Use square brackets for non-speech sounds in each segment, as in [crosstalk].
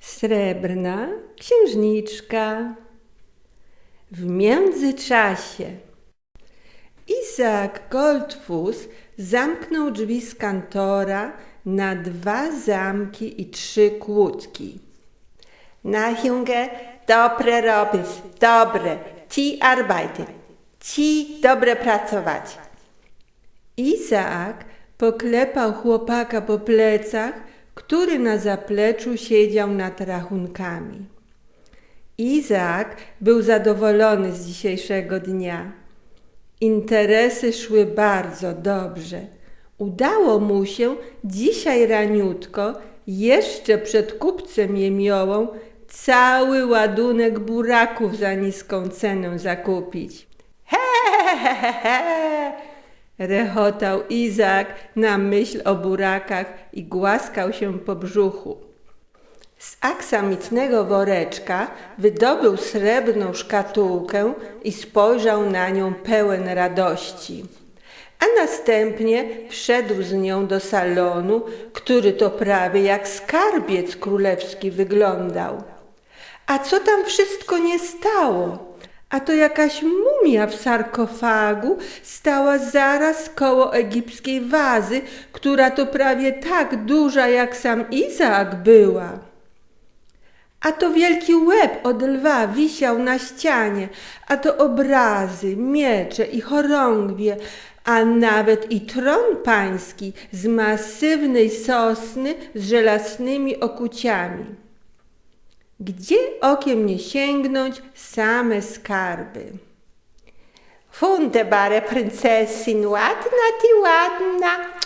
Srebrna księżniczka. W międzyczasie Izaak Goldfuss zamknął drzwi z kantora na dwa zamki i trzy kłódki. Na Junge, dobre robisz, dobre, ci arbeiten, ci dobre pracować. Izaak poklepał chłopaka po plecach, który na zapleczu siedział nad rachunkami. Izaak był zadowolony z dzisiejszego dnia. Interesy szły bardzo dobrze. Udało mu się dzisiaj raniutko, jeszcze przed kupcem Jemiołą, cały ładunek buraków za niską cenę zakupić. He, he, he, he, rechotał Izak na myśl o burakach i głaskał się po brzuchu. Z aksamitnego woreczka wydobył srebrną szkatułkę i spojrzał na nią pełen radości. A następnie wszedł z nią do salonu, który to prawie jak skarbiec królewski wyglądał. A co tam wszystko nie stało? A to jakaś mumia w sarkofagu stała zaraz koło egipskiej wazy, która to prawie tak duża jak sam Izaak była. A to wielki łeb od lwa wisiał na ścianie, a to obrazy, miecze i chorągwie, a nawet i tron pański z masywnej sosny z żelaznymi okuciami. Gdzie okiem nie sięgnąć, same skarby. Wunderbare Prinzessin, ładna ty ładna,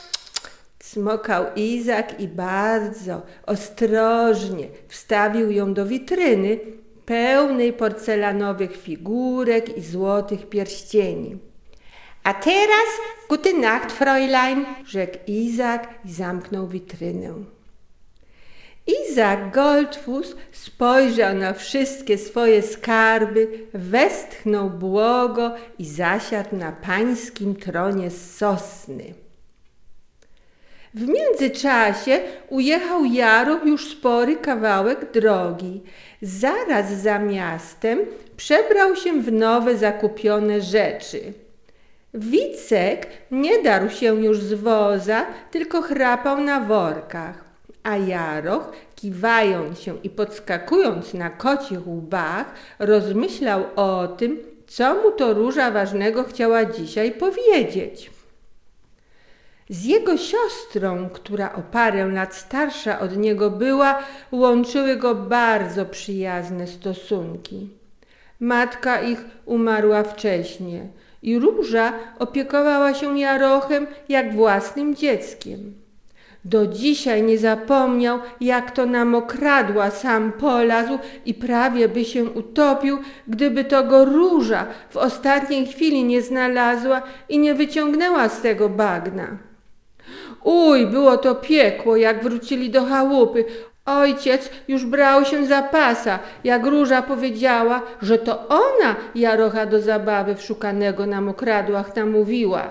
Smokał Izak i bardzo ostrożnie wstawił ją do witryny pełnej porcelanowych figurek i złotych pierścieni. A teraz gute Nacht, Fräulein, rzekł Izak i zamknął witrynę. Izak Goldfuss spojrzał na wszystkie swoje skarby, westchnął błogo i zasiadł na pańskim tronie z sosny. W międzyczasie ujechał Jaro już spory kawałek drogi. Zaraz za miastem przebrał się w nowe zakupione rzeczy. Wicek nie darł się już z woza, tylko chrapał na workach, a Jaroch, kiwając się i podskakując na kocich łbach, rozmyślał o tym, co mu to róża ważnego chciała dzisiaj powiedzieć. Z jego siostrą, która o parę lat starsza od niego była, łączyły go bardzo przyjazne stosunki. Matka ich umarła wcześnie i Róża opiekowała się Jarochem jak własnym dzieckiem. Do dzisiaj nie zapomniał, jak to nam okradła, sam polazł i prawie by się utopił, gdyby to go Róża w ostatniej chwili nie znalazła i nie wyciągnęła z tego bagna. Uj, było to piekło, jak wrócili do chałupy. Ojciec już brał się za pasa, jak Róża powiedziała, że to ona Jarocha do zabawy w szukanego na mokradłach namówiła.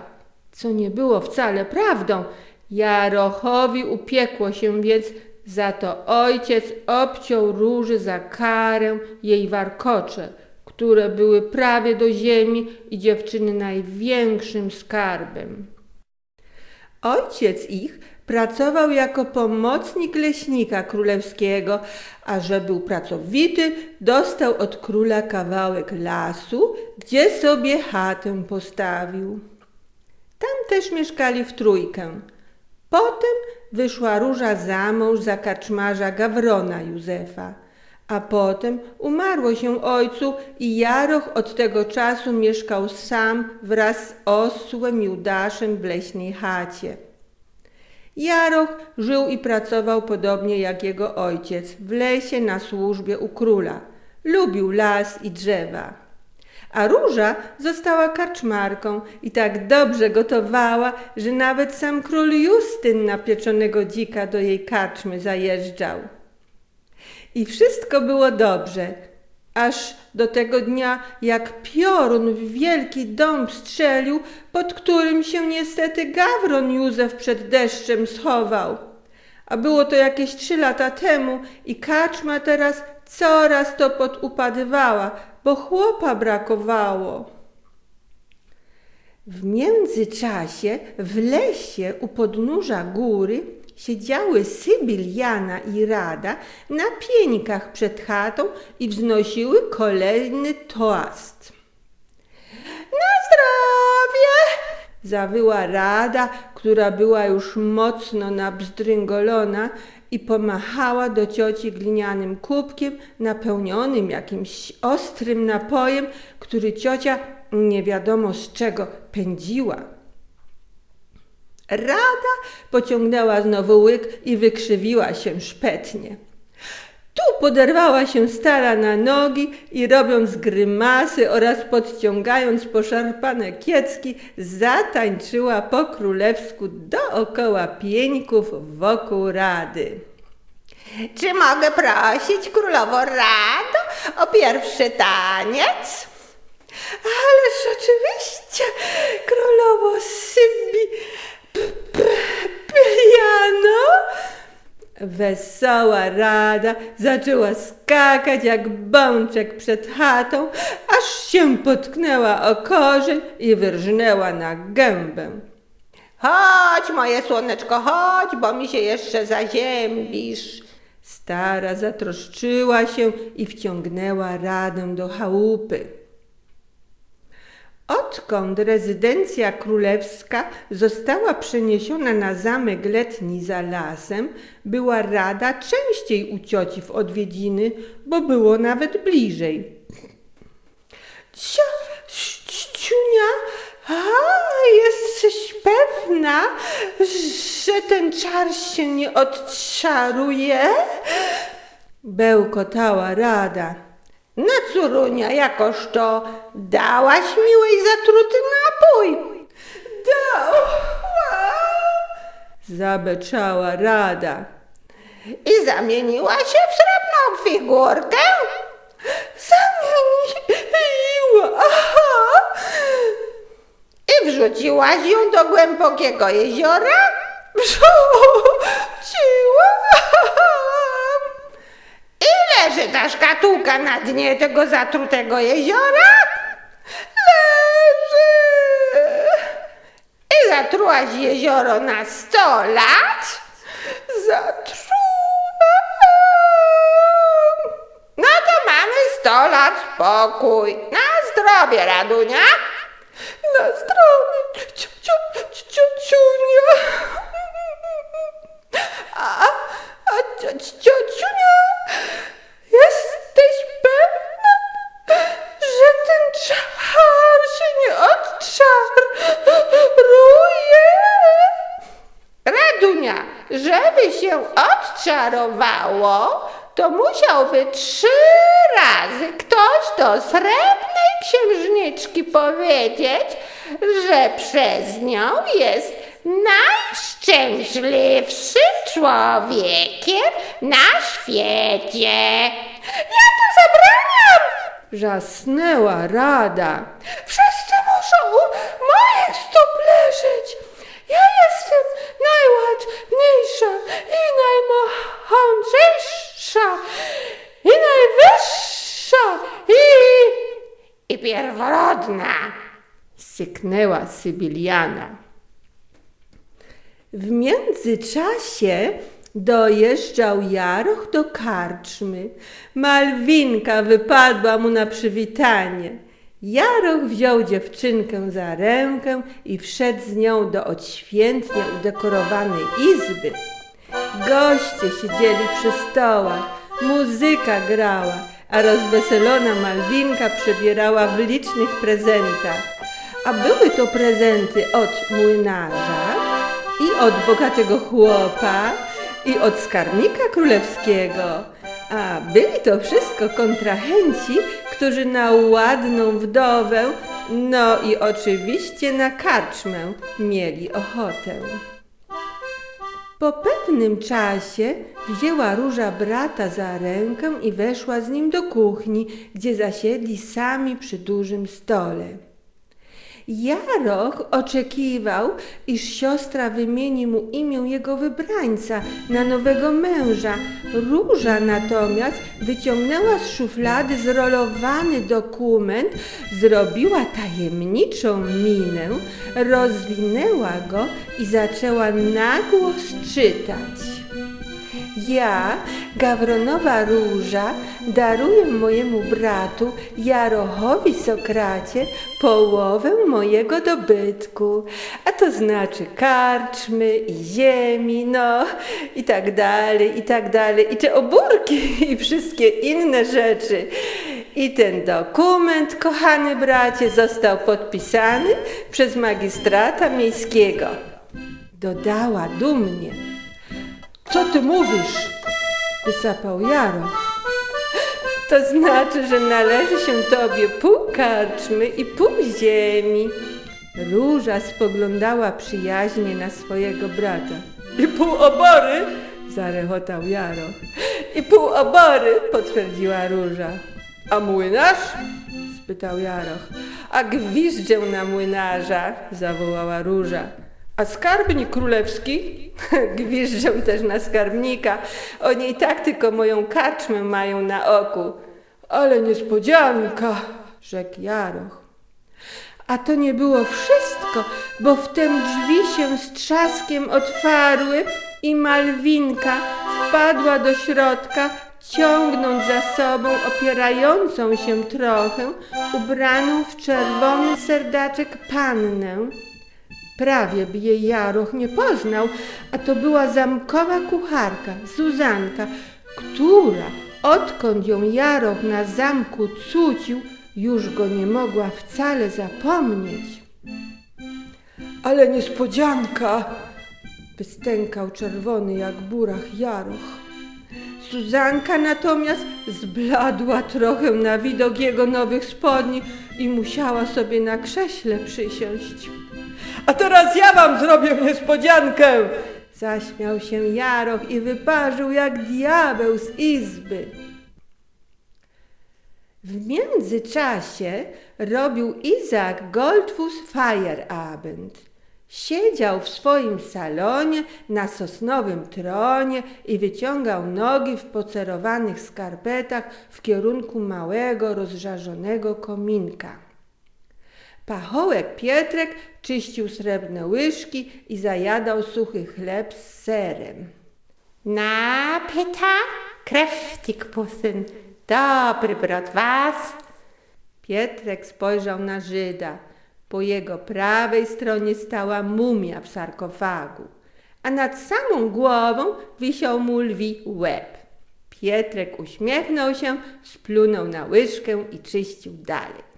Co nie było wcale prawdą. Jarochowi upiekło się więc, za to ojciec obciął Róży za karę jej warkocze, które były prawie do ziemi i dziewczyny największym skarbem. Ojciec ich pracował jako pomocnik leśnika królewskiego, a że był pracowity, dostał od króla kawałek lasu, gdzie sobie chatę postawił. Tam też mieszkali w trójkę. Potem wyszła Róża za mąż za kaczmarza Gawrona Józefa, a potem umarło się ojcu i Jaroch od tego czasu mieszkał sam wraz z osłem Judaszem w leśnej chacie. Jaroch żył i pracował podobnie jak jego ojciec, w lesie na służbie u króla. Lubił las i drzewa. A Róża została karczmarką i tak dobrze gotowała, że nawet sam król Justyn na pieczonego dzika do jej karczmy zajeżdżał. I wszystko było dobrze, aż do tego dnia, jak piorun w wielki dom strzelił, pod którym się niestety Gawron Józef przed deszczem schował. a było to jakieś trzy lata temu i kaczma teraz coraz to podupadywała, bo chłopa brakowało. W międzyczasie w lesie u podnóża góry siedziały Sybil, Jana i Rada na pieńkach przed chatą i wznosiły kolejny toast. Na zdrowie! Zawyła Rada, która była już mocno nabzdryngolona i pomachała do cioci glinianym kubkiem napełnionym jakimś ostrym napojem, który ciocia nie wiadomo z czego pędziła. Rada pociągnęła znowu łyk i wykrzywiła się szpetnie. Tu poderwała się stara na nogi i robiąc grymasy oraz podciągając poszarpane kiecki, zatańczyła po królewsku dookoła pieńków wokół rady. Czy mogę prosić królowo Rado o pierwszy taniec? Ależ oczywiście, królowo Sybi, p- p- Piliano. Wesoła rada zaczęła skakać jak bączek przed chatą, aż się potknęła o korzeń i wyrżnęła na gębę. Chodź, moje słoneczko, chodź, bo mi się jeszcze zaziębisz. Stara zatroszczyła się i wciągnęła radę do chałupy. Odkąd rezydencja królewska została przeniesiona na zamek letni za lasem, była rada częściej u cioci w odwiedziny, bo było nawet bliżej. Cia, ciunia, a jesteś pewna, że ten czar się nie odczaruje? Bełkotała rada. Na curunia, jakoż to dałaś miłej zatruty napój. Dała! Zabeczała rada. I zamieniła się w srebrną figurkę. Zamieniła! Aha! I wrzuciłaś ją do głębokiego jeziora? Wrzuciłam! Leży ta szkatułka na dnie tego zatrutego jeziora? Leży! I zatrułaś jezioro na sto lat? Zatrułam! No to mamy sto lat spokój. Na zdrowie, Radunia. Na zdrowie, ciu, ciu, ciu, ciunia! A, a cio, ciociunia, jesteś pewna, że ten czar się nie odczaruje? Radunia, żeby się odczarowało, to musiałby trzy razy ktoś do srebrnej księżniczki powiedzieć, że przez nią jest najszczęśliwszym człowiekiem na świecie. Ja to zabraniam! Wrzasnęła rada. Wszyscy najładniejsza i najmądrzejsza i najwyższa i, i pierworodna. Syknęła Sybiliana. W międzyczasie dojeżdżał Jaroch do karczmy. Malwinka wypadła mu na przywitanie. Jaroch wziął dziewczynkę za rękę i wszedł z nią do odświętnie udekorowanej izby. Goście siedzieli przy stołach, muzyka grała, a rozweselona Malwinka przebierała w licznych prezentach. A były to prezenty od młynarza i od bogatego chłopa i od skarbnika królewskiego. A byli to wszystko kontrahenci, którzy na ładną wdowę, no i oczywiście na karczmę mieli ochotę. Po pewnym czasie wzięła róża brata za rękę i weszła z nim do kuchni, gdzie zasiedli sami przy dużym stole. Jaroch oczekiwał, iż siostra wymieni mu imię jego wybrańca na nowego męża. Róża natomiast wyciągnęła z szuflady zrolowany dokument, zrobiła tajemniczą minę, rozwinęła go i zaczęła nagłos czytać. Ja, Gawronowa Róża, daruję mojemu bratu Jarochowi Sokracie połowę mojego dobytku, a to znaczy karczmy i ziemi, no i tak dalej, i tak dalej, i te obórki [laughs] i wszystkie inne rzeczy. I ten dokument, kochany bracie, został podpisany przez magistrata miejskiego. Dodała dumnie. Co ty mówisz? Wysapał Jaro. To znaczy, że należy się tobie pół karczmy i pół ziemi. Róża spoglądała przyjaźnie na swojego brata. I pół obory, zarechotał Jaro. I pół obory, potwierdziła Róża. A młynarz? spytał Jaroch. A gwiżdżę na młynarza, zawołała Róża. A skarbnik królewski? [laughs] Gwiżdżę też na skarbnika. Oni i tak tylko moją karczmę mają na oku. Ale niespodzianka, rzekł Jaroch. A to nie było wszystko, bo wtem drzwi się z trzaskiem otwarły i Malwinka wpadła do środka, ciągnąc za sobą opierającą się trochę, ubraną w czerwony serdaczek pannę. Prawie by jej Jaroch nie poznał, a to była zamkowa kucharka, Zuzanka, która, odkąd ją Jaroch na zamku cucił, już go nie mogła wcale zapomnieć. Ale niespodzianka, wystękał czerwony jak burach Jaroch. Zuzanka natomiast zbladła trochę na widok jego nowych spodni i musiała sobie na krześle przysiąść. A teraz ja wam zrobię niespodziankę! Zaśmiał się Jaroch i wyparzył jak diabeł z izby. W międzyczasie robił Izak Goldfuss Feierabend. Siedział w swoim salonie na sosnowym tronie i wyciągał nogi w pocerowanych skarpetach w kierunku małego, rozżarzonego kominka. Pachołek Pietrek czyścił srebrne łyżki i zajadał suchy chleb z serem. Na pyta, kreftik pusyn, dobry brod was. Pietrek spojrzał na Żyda. Po jego prawej stronie stała mumia w sarkofagu, a nad samą głową wisiał mu lwi łeb. Pietrek uśmiechnął się, splunął na łyżkę i czyścił dalej.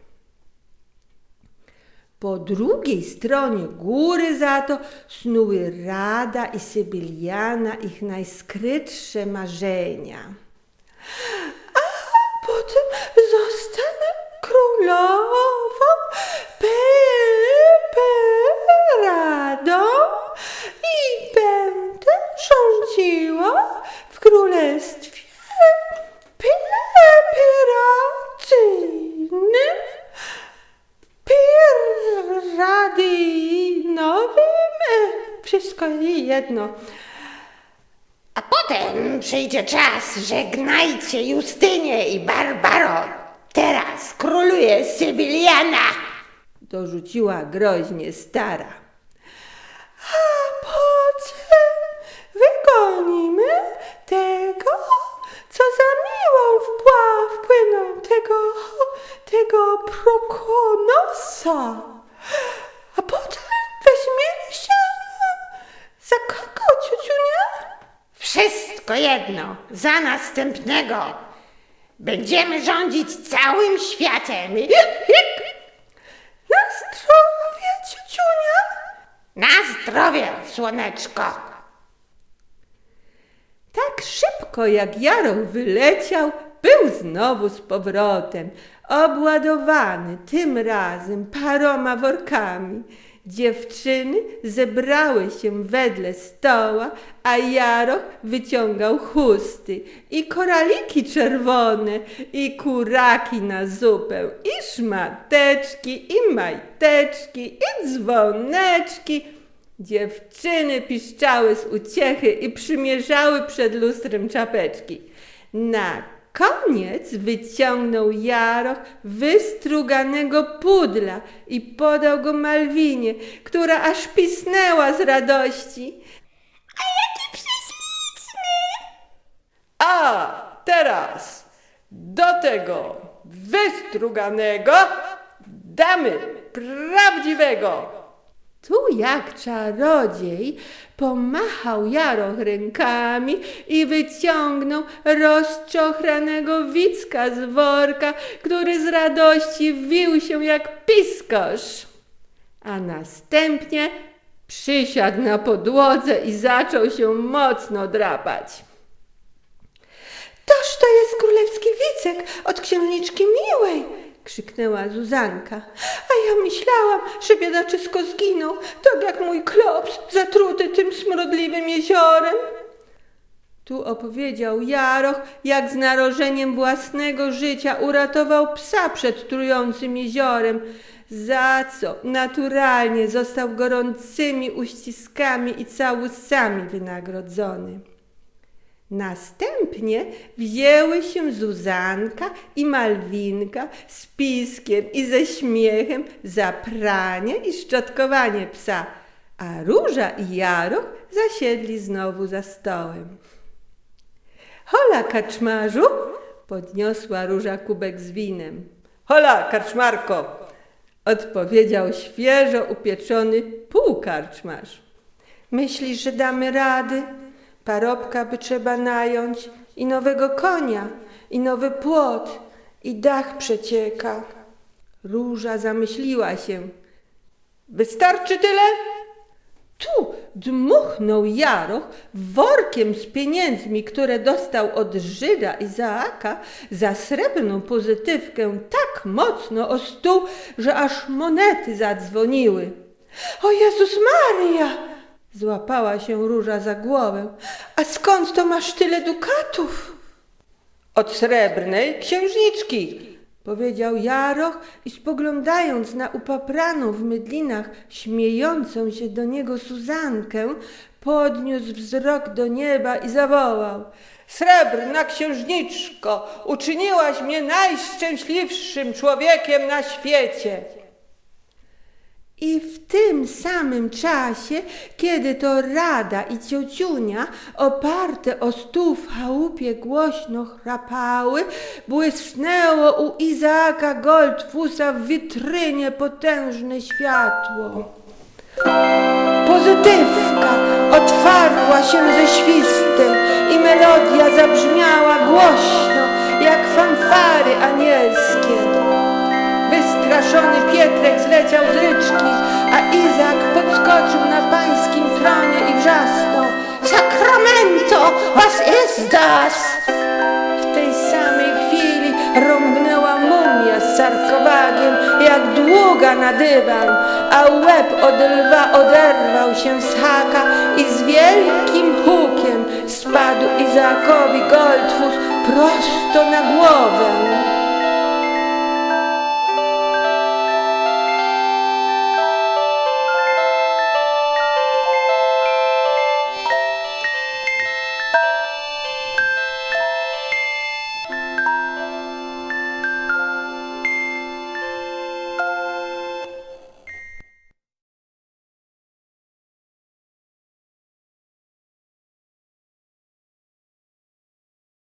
Po drugiej stronie góry za to snuły Rada i Sybiliana ich najskrytsze marzenia. A potem zostanę królową, Radą i będę rządziła w królestwie operacyjnym radynowym. Wszystko jedno. A potem przyjdzie czas, żegnajcie Justynie i Barbaro. Teraz króluje Sybiliana. Dorzuciła groźnie stara. A potem wygonimy tego, co za miłą wpław tego, tego prokonosa. A potem weźmiemy się za kogo, ciociunia? Wszystko jedno, za następnego. Będziemy rządzić całym światem. Na zdrowie, ciociunia. Na zdrowie, słoneczko. Tak szybko jak Jaroch wyleciał, był znowu z powrotem, obładowany tym razem paroma workami. Dziewczyny zebrały się wedle stoła, a Jaroch wyciągał chusty i koraliki czerwone, i kuraki na zupę, i szmateczki, i majteczki, i dzwoneczki. Dziewczyny piszczały z uciechy i przymierzały przed lustrem czapeczki. Na koniec wyciągnął Jaroch wystruganego pudla i podał go Malwinie, która aż pisnęła z radości. A jaki prześliczny! A teraz do tego wystruganego damy prawdziwego. Tu jak czarodziej pomachał Jaroch rękami i wyciągnął rozczochranego wicka z worka, który z radości wił się jak piskosz. A następnie przysiadł na podłodze i zaczął się mocno drapać. Toż to jest królewski wicek od księżniczki Miłej! Krzyknęła Zuzanka. A ja myślałam, że biedaczysko zginął, tak jak mój klops zatruty tym smrodliwym jeziorem. Tu opowiedział Jaroch, jak z narożeniem własnego życia uratował psa przed trującym jeziorem, za co naturalnie został gorącymi uściskami i całusami wynagrodzony. Następnie wzięły się Zuzanka i Malwinka z piskiem i ze śmiechem za pranie i szczotkowanie psa, a Róża i Jaroch zasiedli znowu za stołem. Hola, kaczmarzu! podniosła Róża kubek z winem. Hola, karczmarko! Odpowiedział świeżo upieczony półkarczmarz. Myślisz, że damy rady? Parobka by trzeba nająć i nowego konia, i nowy płot, i dach przecieka. Róża zamyśliła się. Wystarczy tyle? Tu dmuchnął Jaroch workiem z pieniędzmi, które dostał od Żyda Izaaka za srebrną pozytywkę tak mocno o stół, że aż monety zadzwoniły. O Jezus Maria! Złapała się Róża za głowę. A skąd to masz tyle dukatów? Od srebrnej księżniczki. Powiedział Jaroch i spoglądając na upapraną w mydlinach, śmiejącą się do niego Suzankę, podniósł wzrok do nieba i zawołał. Srebrna księżniczko, uczyniłaś mnie najszczęśliwszym człowiekiem na świecie. I w tym samym czasie, kiedy to Rada i ciociunia oparte o stół w chałupie głośno chrapały, błysnęło u Izaaka Goldfusa w witrynie potężne światło. Pozytywka otwarła się ze świstem i melodia zabrzmiała głośno, jak fanfary anielskie. Wystraszony Pietrek zleciał z ryczki, a Izak podskoczył na pańskim tronie i wrzasnął. Sacramento, was ist das? W tej samej chwili rąbnęła mumia z sarkowagiem jak długa na dywan, a łeb od lwa oderwał się z haka i z wielkim hukiem spadł Izaakowi Goldfus prosto na głowę.